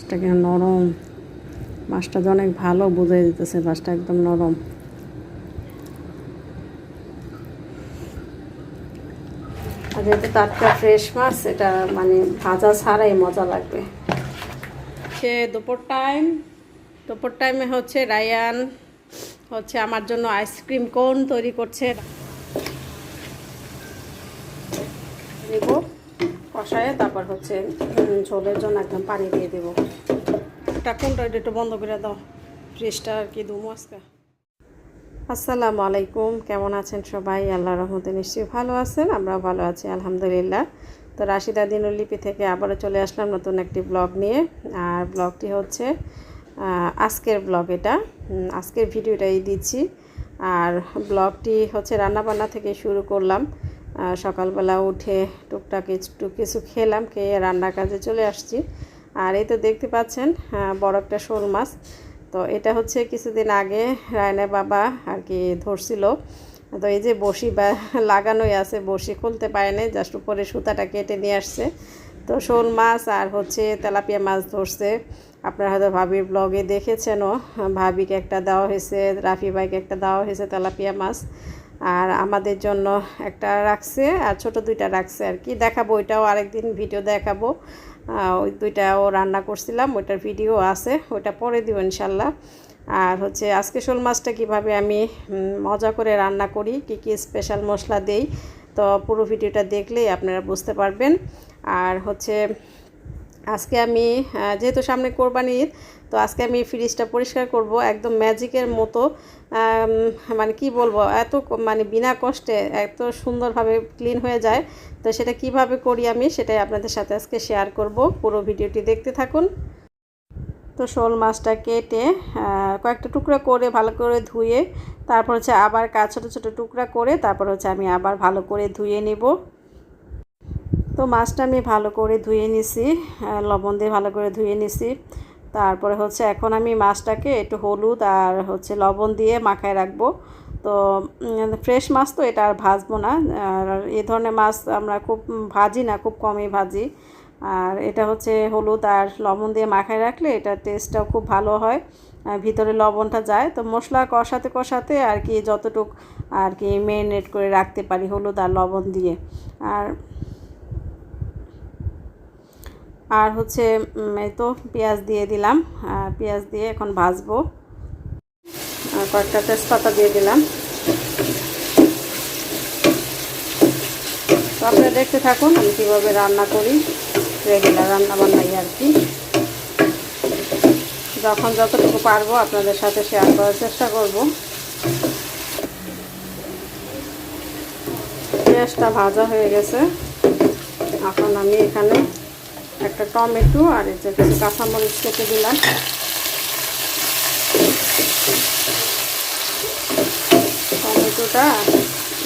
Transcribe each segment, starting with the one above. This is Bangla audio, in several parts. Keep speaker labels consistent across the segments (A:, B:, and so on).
A: মাছটা কেন নরম? মাছটা যে অনেক ভালো বোঝাই দিতেছে, মাছটা একদম নরম। আর যেহেতু টাটকা ফ্রেশ মাছ, এটা মানে ভাজা ছাড়াই মজা লাগবে। সে দুপুর টাইম দুপুর টাইমে হচ্ছে রায়ান, হচ্ছে আমার জন্য আইসক্রিম কোন তৈরি করছে দেব কষায়, তারপর হচ্ছে ঝোলের জন্য একদম পানি দিয়ে দেবো। একটা কোনটা, এটা একটু বন্ধ করে দাও। ফ্রিজটা আর কি দুমো আজকে। আসসালামু আলাইকুম, কেমন আছেন সবাই? আল্লাহ রহমতে নিশ্চয়ই ভালো আছেন, আমরাও ভালো আছি, আলহামদুলিল্লাহ। তো রাশিদা দিনুলিপি থেকে আবারও চলে আসলাম নতুন একটি ব্লগ নিয়ে। আর ব্লগটি হচ্ছে আজকের ব্লগ এটা। আজকের ভিডিওটাই দিচ্ছি। আর ব্লগটি হচ্ছে রান্নাবান্না থেকে শুরু করলাম। সকালবেলা উঠে টুকটাক একটু কিছু খেলাম, খেয়ে রান্নার কাজে চলে আসছি। আর এই তো দেখতে পাচ্ছেন বড় একটা শোল মাছ। তো এটা হচ্ছে কিছুদিন আগে রায়নের বাবা আর কি ধরছিল। তো এই যে বসি বা লাগানোই আছে, বসি খুলতে পারে নাই, জাস্ট উপরে সুতাটা কেটে নিয়ে আসছে। তো শোল মাছ আর হচ্ছে তেলাপিয়া মাছ ধরছে। আপনারা হয়তো ভাবির ব্লগে দেখেছেনও, ভাবিকে একটা দেওয়া হয়েছে, রাফি ভাইকে একটা দেওয়া হয়েছে তেলাপিয়া মাছ। আর আমাদের জন্য একটা রাখছে আর ছোট দুইটা রাখছে আর কি। দেখাবো ওইটাও আরেকদিন ভিডিও দেখাবো। ওই দুইটাও রান্না করছিলাম, ওইটার ভিডিও আছে, ওইটা পরে দিব ইনশাল্লাহ। আর হচ্ছে আজকে শোল মাছটা কীভাবে আমি মজা করে রান্না করি, কী কী স্পেশাল মশলা দেই, তো পুরো ভিডিওটা দেখলেই আপনারা বুঝতে পারবেন। আর হচ্ছে আজকে আমি যেহেতু সামনে কোরবানি ঈদ তো আজকে আমি ফ্রিজটা পরিষ্কার করব একদম ম্যাজিকের মতো মানে কি বলব, এত মানে বিনা কষ্টে এত সুন্দরভাবে ক্লিন হয়ে যায়। তো সেটা কীভাবে করি আমি সেটাই আপনাদের সাথে আজকে শেয়ার করব, পুরো ভিডিওটি দেখতে থাকুন। তো শোল মাছটা কেটে কয়েকটা টুকরা করে ভালো করে ধুয়ে, তারপর হচ্ছে আবার কাজ ছোটো ছোটো টুকরা করে, তারপর হচ্ছে আমি আবার ভালো করে ধুয়ে নেব। তো মাছটা আমি ভালো করে ধুয়ে নিছি লবণ দিয়ে ভালো করে ধুয়ে নিছি। তারপরে হচ্ছে এখন আমি মাছটাকে একটু হলুদ আর হচ্ছে লবণ দিয়ে মাখায় রাখব। তো ফ্রেশ মাছ তো এটা আর ভাজবো না। আর এই ধরনের মাছ আমরা খুব ভাজি না, খুব কমই ভাজি। আর এটা হচ্ছে হলুদ আর লবণ দিয়ে মাখায় রাখলে এটা টেস্টটাও খুব ভালো হয়। ভিতরে লবণটা যায়। তো মশলা কষাতে কষাতে আর কি যতটুক আর কি মেরিনেট করে রাখতে পারি হলুদ আর লবণ দিয়ে। আর আর হচ্ছে তো পেঁয়াজ দিয়ে দিলাম। পেঁয়াজ দিয়ে এখন ভাজবো। আর কয়েকটা তেজপাতা দিয়ে দিলাম। তো আপনারা দেখতে থাকুন, আমি কীভাবে রান্না করি। রেগুলার রান্না বান্নাই আর কি। যখন যতটুকু পারব আপনাদের সাথে শেয়ার করার চেষ্টা করব। পেঁয়াজটা ভাজা হয়ে গেছে। এখন আমি এখানে একটা টমেটো আর এই যে কিছু কাঁচামরিচ কেটে দিলাম। টমেটোটা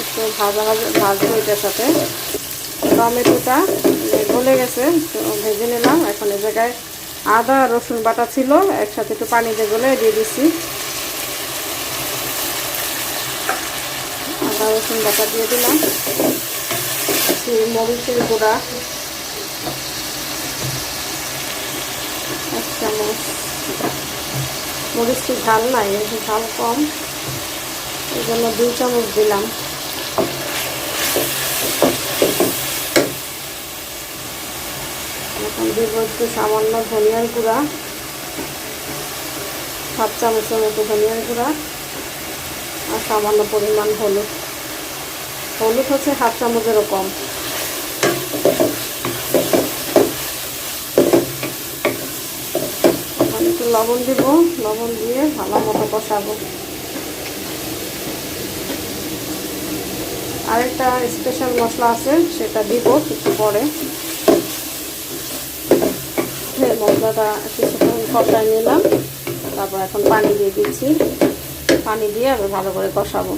A: একটু ভাজা ভাজা ভাজবো এটার সাথে। টমেটোটা গলে গেছে, তো ভেজে নিলাম। এখন এই জায়গায় আদা, রসুন বাটা ছিল, একসাথে একটু পানি দিয়ে গলে দিয়ে দিচ্ছি আদা, রসুন বাটা দিয়ে দিলাম। মরিচের গুঁড়া। এক চামচ মরিচটি ঝাল নাই ঝাল কম। এই জন্য দুই চামচ দিলাম। এখন দিব একটু সামান্য ধনিয়ার গুঁড়া সাত চামচের মতো ধনিয়ার গুঁড়া আর সামান্য পরিমাণ হলুদ। হলুদ হচ্ছে হাফ চামচেরও কম এখন একটু লবণ দিব, লবণ দিয়ে ভালো মতো কষাবো। আরেকটা স্পেশাল মশলা আছে, সেটা দিব কিছু পরে। মশলাটা কিছুক্ষণ কষায় নিলাম, তারপর এখন পানি দিয়ে দিচ্ছি। পানি দিয়ে আবার ভালো করে কষাবো।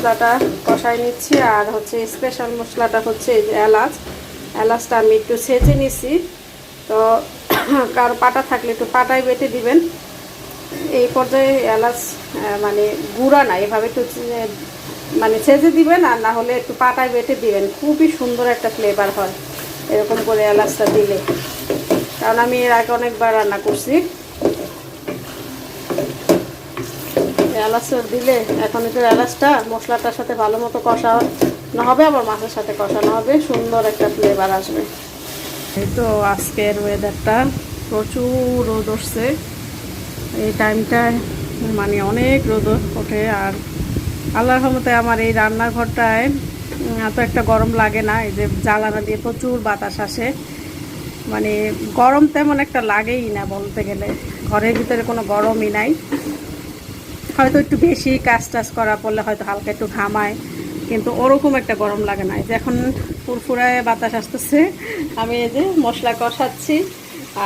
A: মশলাটা কষাই নিচ্ছি, আর হচ্ছে স্পেশাল মশলাটা হচ্ছে এলাচ। এলাচটা আমি একটু ছেঁচে নিচ্ছি। তো কারও পাটা থাকলে একটু পাটায় বেটে দিবেন। এই পর্যায়ে এলাচ মানে গুঁড়া না, এভাবে একটু মানে ছেঁচে দিবেন, আর না হলে একটু পাটায় বেটে দিবেন। খুবই সুন্দর একটা ফ্লেভার হয়, এরকম করে এলাচটা দিলে। কারণ আমি এর আগে অনেকবার রান্না করছি। এলাচটা দিলে এখন একটু এলাচটা মশলাটার সাথে ভালো মতো কষানো হবে, আবার মাছের সাথে কষানো হবে। সুন্দর একটা ফ্লেভার আসবে। এই তো আজকের ওয়েদারটা প্রচুর রোদ উঠছে। এই টাইমটায় মানে অনেক রোদ ওঠে আর আল্লাহর রহমতে আমার এই রান্নাঘরটায় এত একটা গরম লাগে না, এই যে জ্বালানা দিয়ে প্রচুর বাতাস আসে। মানে গরম তেমন একটা লাগেই না বলতে গেলে। ঘরের ভিতরে কোনো গরমই নাই। হয়তো একটু বেশি কাজ টাজ করা পড়লে হয়তো হালকা একটু ঘামায়, কিন্তু ওরকম একটা গরম লাগে না। যে এখন ফুরফুরায় বাতাস আসতেছে, আমি এই যে মশলা কষাচ্ছি,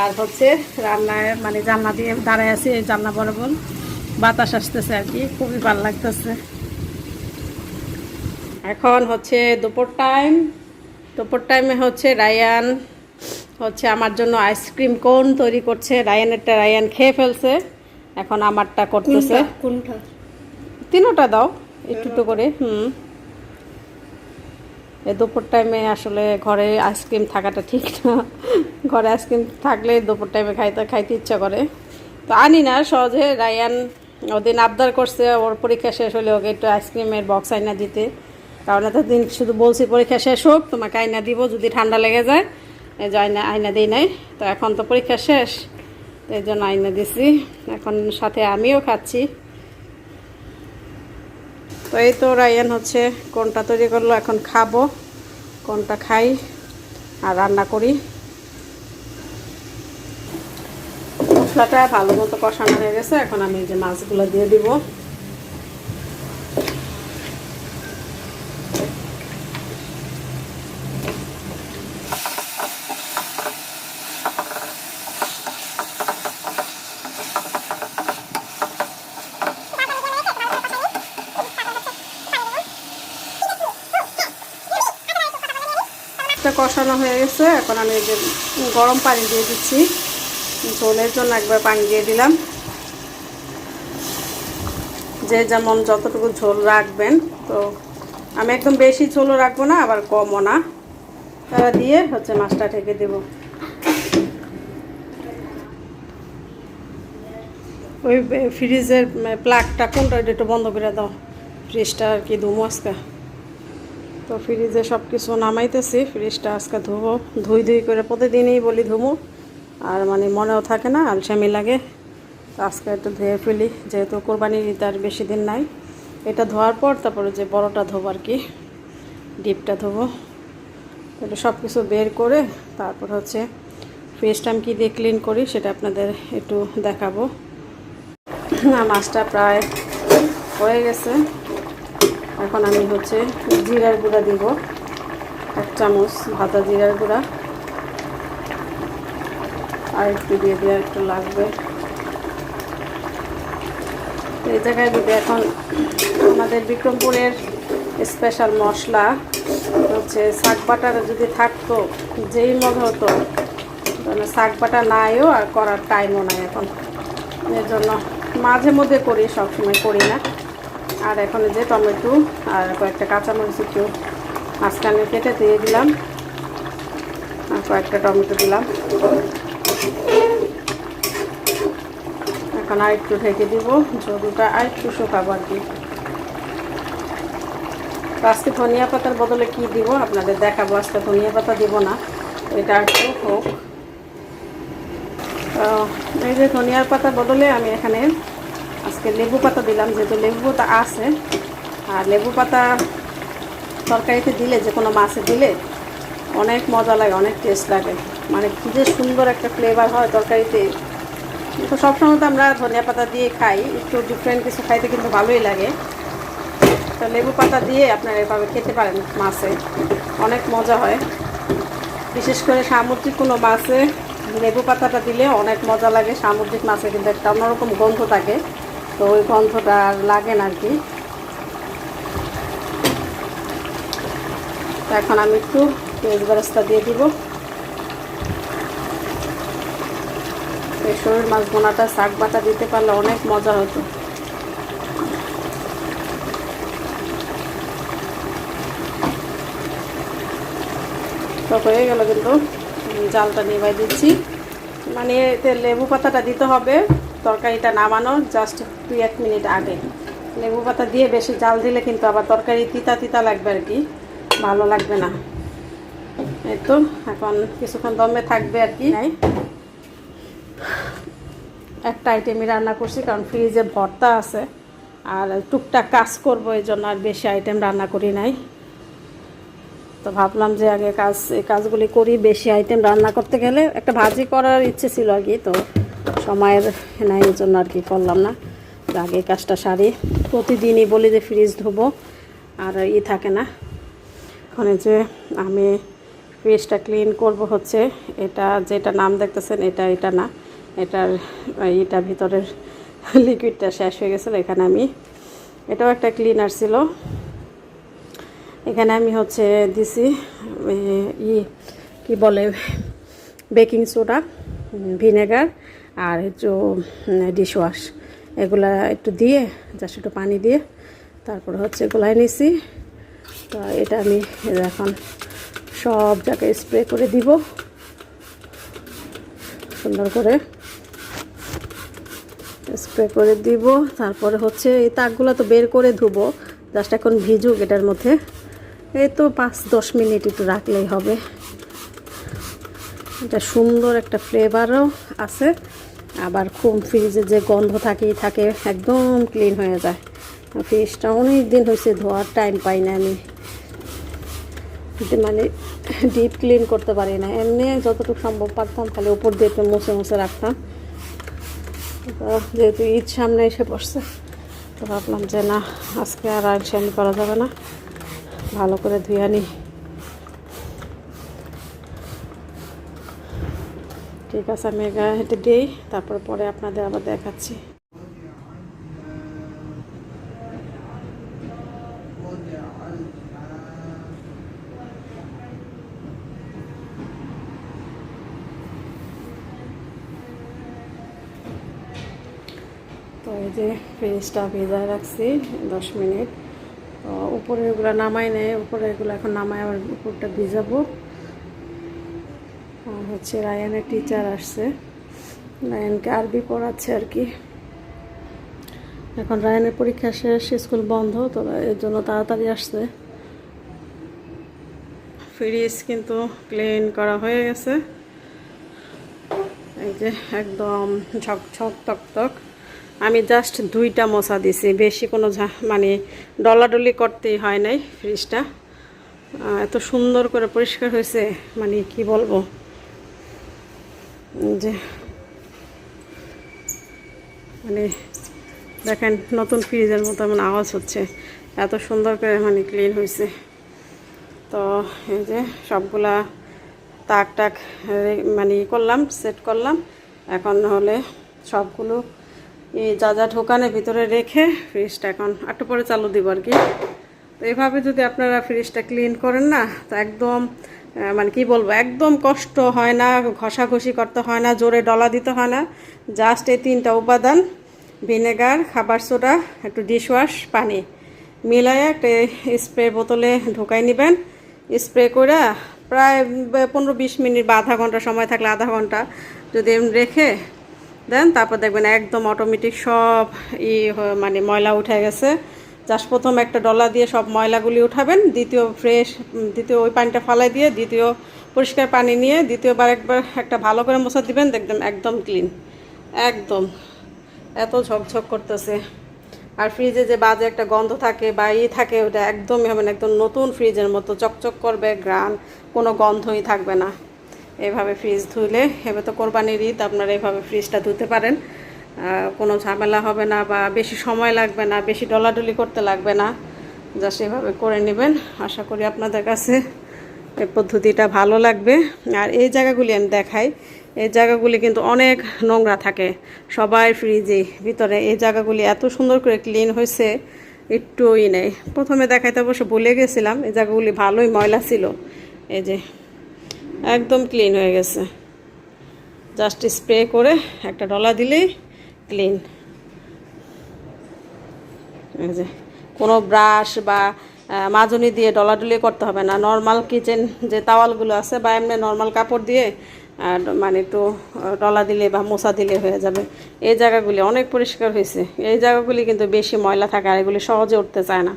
A: আর হচ্ছে রান্নায় মানে জানলা দিয়ে দাঁড়ায় আছি, এই জানলা বরাবর। বাতাস আসতেছে আর কি, খুবই ভালো লাগতেছে। এখন হচ্ছে দুপুর টাইম দুপুর টাইমে হচ্ছে রায়ান হচ্ছে আমার জন্য আইসক্রিম কোন তৈরি করছে। রায়ানেরটা রায়ান খেয়ে ফেলছে। এখন আমারটা করতেছে।
B: কোনটা?
A: তিনোটা দাও একটু একটু করে হুম। এই দুপুর টাইমে আসলে ঘরে আইসক্রিম থাকাটা ঠিক না। ঘরে আইসক্রিম থাকলে দুপুর টাইমে খাইতে খাইতে ইচ্ছা করে। তো আনি না সহজে রায়ান ওদিন আবদার করছে ওর পরীক্ষা শেষ হলে ওকে একটু আইসক্রিমের বক্স আইনা দিতে। কারণ এতদিন শুধু বলছি পরীক্ষা শেষ হোক তোমাকে আইনা দিব যদি ঠান্ডা লেগে যায়। এই যে আইনা আইনা দিই নাই। তো এখন তো পরীক্ষা শেষ। এই জন্য আইনে দিছি। এখন সাথে আমিও খাচ্ছি। তো এই তো রায়ান হচ্ছে কোনটা তৈরি করল, এখন খাব, কোনটা খাই আর রান্না করি। মশলাটা ভালো মতো কষানো হয়ে গেছে, এখন আমি যে মাছগুলো দিয়ে দিব। মাছটা কষানো হয়ে গেছে। এখন আমি যে গরম পানি দিয়ে দিচ্ছি। ঝোলের জন্য একবার পানি দিয়ে দিলাম। যে যেমন যতটুকু ঝোল রাখবেন, তো আমি একদম বেশি ঝোলও রাখব না, আবার কমও না। তারা দিয়ে হচ্ছে মাছটা ঢেকে দেব। ওই ফ্রিজের প্লাগটা কোনটা একটু বন্ধ করে দাও। ফ্রিজটা আর কি ধুমো আজকে। তো ফ্রিজে সব কিছু নামাইতেছি, ফ্রিজটা আজকে ধুবো। ধুই ধুই করে প্রতিদিনই বলি ধুমো। আর মানে মনেও থাকে না, আলসামি লাগে। আজকে একটু ধুয়ে ফেলি, যেহেতু কোরবানির ঈদ আর বেশি দিন নাই। এটা ধোয়ার পর তারপরে যে বড়টা ধোবো আর কি, ডিপটা ধোবো। এটা সব কিছু বের করে তারপর হচ্ছে ফ্রিজটা আমি কী দিয়ে ক্লিন করি সেটা আপনাদের একটু দেখাবো। মাছটা প্রায় হয়ে গেছে। এখন আমি হচ্ছে জিরার গুঁড়া দিব। এক চামচ ভাজা জিরার গুঁড়া। আর একটু দিয়ে দিয়ে একটু লাগবে। এই জায়গায় যদি এখন আমাদের বিক্রমপুরের স্পেশাল মশলা হচ্ছে শাক বাটার যদি থাকতো, যেই মনে হতো শাক বাটা নাইও আর করার টাইমও নাই এখন। এর জন্য মাঝে মধ্যে করি, সবসময় করি না। আর এখন যে টমেটো আর কয়েকটা কাঁচামরিচ একটু মাঝখানে কেটে দিয়ে দিলাম। আর কয়েকটা টমেটো দিলাম। এখন আর একটু ঢেকে দিব, ঝোলটা আর একটু শুকাবো আর কি। আজকে ধনিয়া পাতার বদলে কি দিব আপনাদের দেখাবো, আজকে ধনিয়া পাতা দিব না, এটা একটু হোক। এই যে ধনিয়ার পাতার বদলে আমি এখানে আজকে লেবু পাতা দিলাম, যেহেতু লেবু পাতা আছে। আর লেবু পাতা তরকারিতে দিলে, যে কোনো মাছে দিলে অনেক মজা লাগে, অনেক টেস্ট লাগে। মানে কী যে সুন্দর একটা ফ্লেভার হয় তরকারিতে। তো সবসময় তো আমরা ধনিয়া পাতা দিয়ে খাই, একটু ডিফারেন্ট কিছু খাইতে কিন্তু ভালোই লাগে। তো লেবু পাতা দিয়ে আপনারা এভাবে খেতে পারেন মাছে, অনেক মজা হয়। বিশেষ করে সামুদ্রিক কোনো মাছে লেবু পাতাটা দিলে অনেক মজা লাগে, সামুদ্রিক মাছে কিন্তু একটা অন্যরকম গন্ধ থাকে। তো ওই গন্ধটা আর লাগে না আর কি। এখন আমি একটু পেঁয়াজ বেরাস্তা দিয়ে দিব। এই শরীর মাছ বোনাটা শাক বাটা দিতে পারলে অনেক মজা হতো। তো হয়ে গেল কিন্তু জালটা নিভাই দিচ্ছি। মানে এতে লেবু পাতাটা দিতে হবে, তরকারিটা নামানো জাস্ট দুই এক মিনিট আগে। লেবু পাতা দিয়ে বেশি জাল দিলে কিন্তু আবার তরকারি তিতা তিতা লাগবে আর কি ভালো লাগবে না। এই তো এখন কিছুক্ষণ দমে থাকবে আর কি। নাই। একটা আইটেমই রান্না করছি কারণ ফ্রিজে ভর্তা আছে আর টুকটাক কাজ করব এই জন্য আর বেশি আইটেম রান্না করি নাই। তো ভাবলাম যে আগে কাজ এই কাজগুলি করি বেশি আইটেম রান্না করতে গেলে একটা ভাজি করার ইচ্ছে ছিল আর কি তো সময়ের নাই এই জন্য আর কি করলাম না। আগে কাজটা সারি। প্রতিদিনই বলি যে ফ্রিজ ধোবো, আর ই থাকে না। ওখানে যে আমি ফ্রিজটা ক্লিন করব হচ্ছে, এটা যেটা নাম দেখতেছেন এটা এটা না। এটার এটা ভিতরের লিকুইডটা শেষ হয়ে গেছিল, এখানে আমি, এটাও একটা ক্লিনার ছিল। এখানে আমি হচ্ছে দিছি ই, কি বলে, বেকিং সোডা ভিনেগার, আর ডিশওয়াশ। এগুলা একটু দিয়ে জাস্ট একটু পানি দিয়ে তারপরে হচ্ছে গোলায় নিছি। তো এটা আমি এখন সব জায়গায় স্প্রে করে দিব। সুন্দর করে স্প্রে করে দিব। তারপরে হচ্ছে এই তাকগুলো তো বের করে ধুবো জাস্ট এখন ভিজুক এটার মধ্যে। এই তো পাঁচ, দশ মিনিট একটু রাখলেই হবে। এটা সুন্দর একটা ফ্লেভারও আছে। আবার খুব ফ্রিজে যে গন্ধ থাকেই থাকে, একদম ক্লিন হয়ে যায়। ফ্রিজটা অনেক দিন হয়েছে ধোয়ার টাইম পাই না আমি। মানে ডিপ ক্লিন করতে পারি না এমনি যতটুকু সম্ভব পারতাম, খালি উপর দিয়ে একটু মুছে মুছে রাখতাম। যেহেতু ঈদ সামনে এসে পড়ছে, তো ভাবলাম যে না, আজকে আর আইনসানি করা যাবে না। ভালো করে ধুয়ে নিই ঠিক আছে, আমি গায়ে হেঁটে দিই, তারপর পরে আপনাদের আবার দেখাচ্ছি। তো এই যে ফ্রিজটা ভেজায় রাখছি দশ মিনিট। উপরে এগুলো নামাই নেই, উপরে এগুলো এখন নামাই আবার উপরটা ভিজাবো। হচ্ছে রায়ানের টিচার আসছে। রায়ানকে আরবি পড়াচ্ছে আর কি। এখন রায়ানের পরীক্ষা শেষ, স্কুল বন্ধ, তো এর জন্য তাড়াতাড়ি আসছে। ফ্রিজ কিন্তু ক্লিন করা হয়ে গেছে। এই যে একদম ঝকঝক তকতক আমি জাস্ট দুইটা মশা দিছি, বেশি কোনো মানে ডলাডলি করতেই হয় নাই ফ্রিজটা। এত সুন্দর করে পরিষ্কার হয়েছে মানে কি বলব? যে মানে দেখেন, নতুন ফ্রিজের মতো এমন আওয়াজ হচ্ছে। এত সুন্দর করে মানে ক্লিন হয়েছে তো এই যে সবগুলা তাক টাক মানে করলাম সেট করলাম। এখন হলে সবগুলো যা যা ঢোকানের ভিতরে রেখে ফ্রিজটা এখন একটু পরে চালু দিব আর কি। তো এভাবে যদি আপনারা ফ্রিজটা ক্লিন করেন না, তো একদম মানে কি বলব, একদম কষ্ট হয় না, ঘষাঘষি করতে হয় না, জোরে ডলা দিতে হয় না। জাস্ট এই তিনটা উপাদান, ভিনেগার, খাবার সোডা, একটু ডিশওয়াশ পানি। মিলাইয়া একটা স্প্রে বোতলে ঢোকাই নেবেন। স্প্রে করে প্রায় পনেরো বিশ মিনিট বা আধা ঘণ্টা সময় থাকলে আধা ঘণ্টা যদি রেখে দেন, তারপর দেখবেন একদম অটোমেটিক সব ই মানে ময়লা উঠে গেছে। জাস্ট প্রথম একটা ডলা দিয়ে সব ময়লাগুলি উঠাবেন, দ্বিতীয় ফ্রেশ দ্বিতীয় ওই পানিটা ফালাই দিয়ে দ্বিতীয় পরিষ্কার পানি নিয়ে দ্বিতীয়বার একবার একটা ভালো করে মশা দিবেন, দেখবেন একদম ক্লিন একদম। এত ঝকঝক করতেছে। আর ফ্রিজে যে বাজে একটা গন্ধ থাকে বা ই থাকে, ওটা একদমই হবে না, একদম নতুন ফ্রিজের মতো চকচক করবে গ্রান কোনো গন্ধই থাকবে না। এভাবে ফ্রিজ ধুলে এবার তো কোরবানির ঈদ, আপনারা এভাবে ফ্রিজটা ধুতে পারেন। কোনো ঝামেলা হবে না বা বেশি সময় লাগবে না, বেশি ডলাডলি করতে লাগবে না। যা সেভাবে করে নেবেন। আশা করি আপনাদের কাছে এই পদ্ধতিটা ভালো লাগবে। আর এই জায়গাগুলি আমি দেখাই। এই জায়গাগুলি কিন্তু অনেক নোংরা থাকে সবাই ফ্রিজে। ভিতরে এই জায়গাগুলি এত সুন্দর করে ক্লিন হয়েছে, একটুই নেই। প্রথমে দেখাইতে অবশ্য ভুলে গেছিলাম, এই জায়গাগুলি ভালোই ময়লা ছিল। এই যে একদম ক্লিন হয়ে গেছে। জাস্ট স্প্রে করে একটা ডলা দিলেই ক্লিন। কোনো ব্রাশ বা মাজনি দিয়ে ডলাডলি করতে হবে না। নর্মাল কিচেন যে তাওয়ালগুলো আছে বা এমনি নর্মাল কাপড় দিয়ে, আর মানে একটু ডলা দিলে বা মোছা দিলে হয়ে যাবে। এই জায়গাগুলি অনেক পরিষ্কার হয়েছে। এই জায়গাগুলি কিন্তু বেশি ময়লা থাকে আর এগুলি সহজে উঠতে চায় না।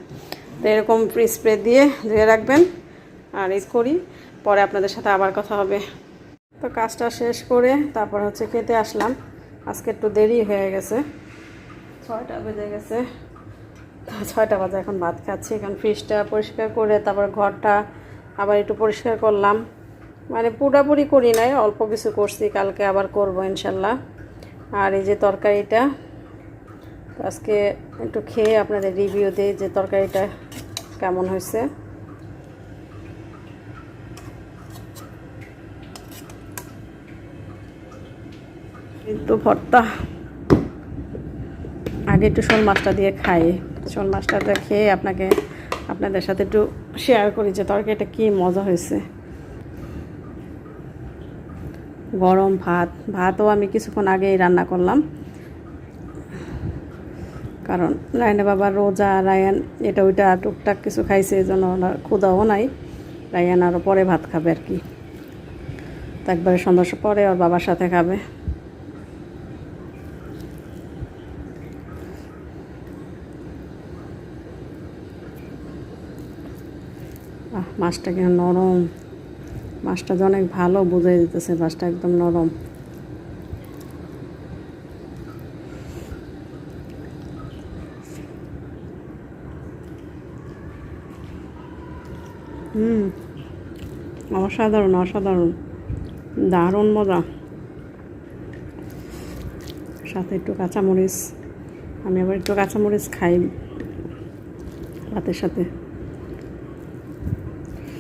A: তো এরকম স্প্রে দিয়ে ধুয়ে রাখবেন। আর এই করি। পরে আপনাদের সাথে আবার কথা হবে। তো কাজটা শেষ করে তারপর হচ্ছে খেতে আসলাম। আজকে একটু দেরি হয়ে গেছে। ছয়টা বেজে গেছে। ছয়টা বাজে এখন ভাত খাচ্ছি এখন ফ্রিজটা পরিষ্কার করে তারপর ঘরটা আবার একটু পরিষ্কার করলাম। মানে পুরাপুরি করি নাই অল্প কিছু করছি কালকে আবার করব ইনশাল্লাহ। আর এই যে তরকারিটা আজকে একটু খেয়ে আপনাদের রিভিউ দিই যে তরকারিটা কেমন হয়েছে। কিন্তু ভর্তা। আগে একটু শোল মাছটা দিয়ে খাই। শোল মাছটা খেয়ে আপনাকে, আপনাদের সাথে একটু শেয়ার করি যে তরকারিটা কী মজা হয়েছে। গরম ভাত, ভাতও আমি কিছুক্ষণ আগেই রান্না করলাম। কারণ রায়না বাবার রোজা, রায়ান, এটা ওইটা টুকটাক কিছু খাইছে, এই জন্য ওনার ক্ষুদাও নাই। রায়ান আরও পরে ভাত খাবে আর কি। তো একবারে সন্ধ্যার পরে ওর বাবার সাথে খাবে। মাছটা কেন নরম? মাছটা যে অনেক ভালো বোঝাই দিতেছে, মাছটা একদম নরম। হুম, অসাধারণ অসাধারণ। দারুণ মজা। সাথে একটু কাঁচামরিচ। আমি আবার একটু কাঁচামরিচ খাই ভাতের সাথে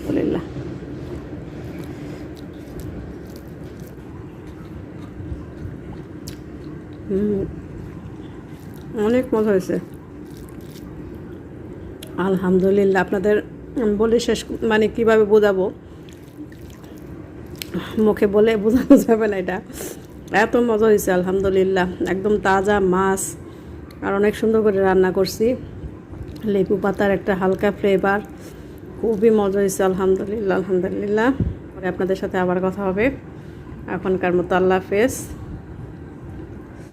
A: আলহামদুলিল্লাহ হুম অনেক মজা হয়েছে। আলহামদুলিল্লাহ, আপনাদের বলে শেষ মানে কীভাবে বোঝাবো? মুখে বলে বোঝানো যাবে না এটা। এত মজা হয়েছে, আলহামদুলিল্লাহ। একদম তাজা মাছ, আর অনেক সুন্দর করে রান্না করছি। লেবু পাতার একটা হালকা ফ্লেভার খুবই মজা হয়েছে, আলহামদুলিল্লাহ আলহামদুলিল্লাহ। পরে আপনাদের সাথে আবার কথা হবে। এখনকার মতো আল্লাহ হাফেজ।